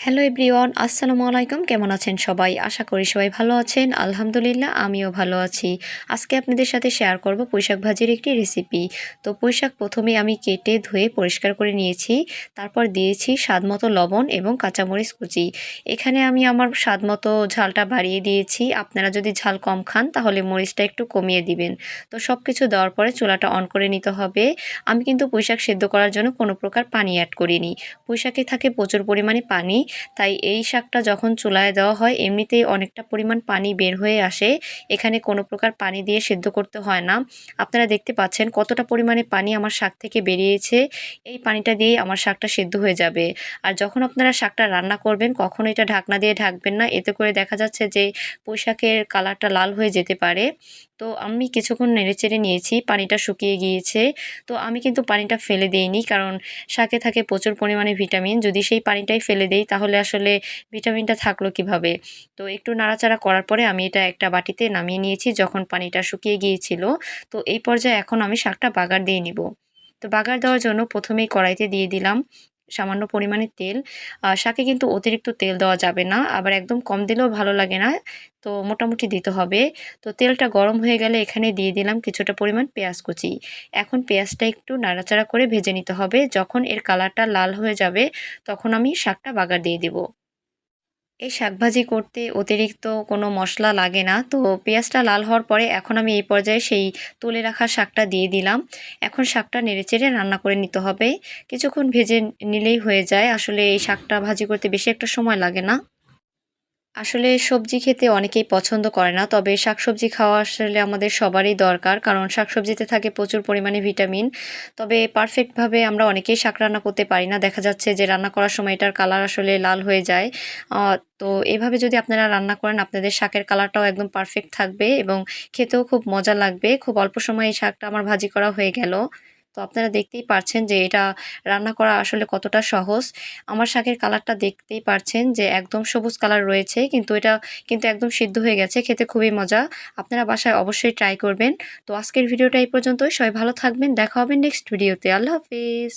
Hello everyone, আসসালামু আলাইকুম। কেমন আছেন সবাই? আশা করি সবাই ভালো আছেন। আলহামদুলিল্লাহ, আমিও ভালো আছি। আজকে আপনাদের সাথে শেয়ার করব পুঁইশাক ভাজির একটি রেসিপি তো পুঁইশাক প্রথমে আমি কেটে ধুয়ে পরিষ্কার করে নিয়েছি। তারপর দিয়েছি স্বাদ মতো লবণ এবং কাঁচামরিচ কুচি। এখানে আমি আমার স্বাদ মতো ঝালটা বাড়িয়ে দিয়েছি। আপনারা যদি ঝাল কম খান, তাহলে মরিচটা একটু কমিয়ে দিবেন। তো সব কিছু দেওয়ার পরে চুলাটা অন করে নিতে হবে। আমি কিন্তু পুঁইশাক সেদ্ধ করার জন্য কোনো প্রকার পানি অ্যাড করিনি। পুঁইশাকে থাকে প্রচুর পরিমাণে পানি। তাই এই শাকটা যখন চুলায় দেওয়া হয়, এমনিতেই অনেকটা পরিমাণ পানি বের হয়ে আসে। এখানে কোনো প্রকার পানি দিয়ে সেদ্ধ করতে হয় না। আপনারা দেখতে পাচ্ছেন কতটা পরিমাণে পানি আমার শাক থেকে বেরিয়েছে। এই পানিটা দিয়েই আমার শাকটা সেদ্ধ হয়ে যাবে। আর যখন আপনারা শাকটা রান্না করবেন, কখনো এটা ঢাকনা দিয়ে ঢাকবেন না। এতে করে দেখা যাচ্ছে যে পোশাকের কালারটা লাল হয়ে যেতে পারে। তো আমি কিছুক্ষণ নেড়েচেড়ে নিয়েছি, পানিটা শুকিয়ে গিয়েছে। তো আমি কিন্তু পানিটা ফেলে দিইনি, কারণ শাকে থাকে প্রচুর পরিমাণে ভিটামিন। যদি সেই পানিটাই ফেলে দেই, তাহলে আসলে ভিটামিনটা থাকল কীভাবে? তো একটু নাড়াচাড়া করার পরে আমি এটা একটা বাটিতে নামিয়ে নিয়েছি, যখন পানিটা শুকিয়ে গিয়েছিল। তো এই পর্যায়ে এখন আমি শাকটা বাগার দিয়ে নিব। তো বাগার দেওয়ার জন্য প্রথমেই কড়াইতে দিয়ে দিলাম সামান্য পরিমাণে তেল। শাকে কিন্তু অতিরিক্ত তেল দেওয়া যাবে না। আবার একদম কম দিলেও ভালো লাগে না। তো মোটামুটি দিতে হবে। তো তেলটা গরম হয়ে গেলে এখানে দিয়ে দিলাম কিছুটা পরিমাণ পেঁয়াজ কুচি। এখন পেঁয়াজটা একটু নাড়াচাড়া করে ভেজে নিতে হবে। যখন এর কালারটা লাল হয়ে যাবে, তখন আমি শাকটা বাগার দিয়ে দেবো। এই শাকভাজি করতে অতিরিক্ত কোনো মশলা লাগে না। তো পেঁয়াজটা লাল হওয়ার পরে এখন আমি এই পর্যায়ে সেই তুলে রাখা শাকটা দিয়ে দিলাম। এখন শাকটা নেড়েচেড়ে রান্না করে নিতে হবে। কিছুক্ষণ ভেজে নিলেই হয়ে যায়। আসলে এই শাকটা ভাজি করতে বেশি একটা সময় লাগে না। আসলে সবজি খেতে অনেকেই পছন্দ করে না, তবে শাকসবজি খাওয়া আসলে আমাদের সবারই দরকার, কারণ শাকসবজিতে থাকে প্রচুর পরিমাণে ভিটামিন। তবে পারফেক্টভাবে আমরা অনেকেই শাক রান্না করতে পারি না, দেখা যাচ্ছে যে রান্না করার সময় এটার কালার আসলে লাল হয়ে যায়। তো এভাবে যদি আপনারা রান্না করেন, আপনাদের শাকের কালারটাও একদম পারফেক্ট থাকবে এবং খেতেও খুব মজা লাগবে। খুব অল্প সময়ে এই শাকটা আমার ভাজি করা হয়ে গেল। আপনারা দেখতেই পারছেন যে এটা রান্না করা আসলে কতটা সহজ। আমার শাকের কালারটা দেখতেই পারছেন যে একদম সবুজ কালার রয়েছে, কিন্তু এটা কিন্তু একদম সিদ্ধ হয়ে গেছে, খেতে খুবই মজা। আপনারা বাসায় অবশ্যই ট্রাই করবেন। তো আজকের ভিডিওটা এই পর্যন্তই, সবাই ভালো থাকবেন, দেখা হবে নেক্সট ভিডিওতে। আল্লাহ হাফিজ।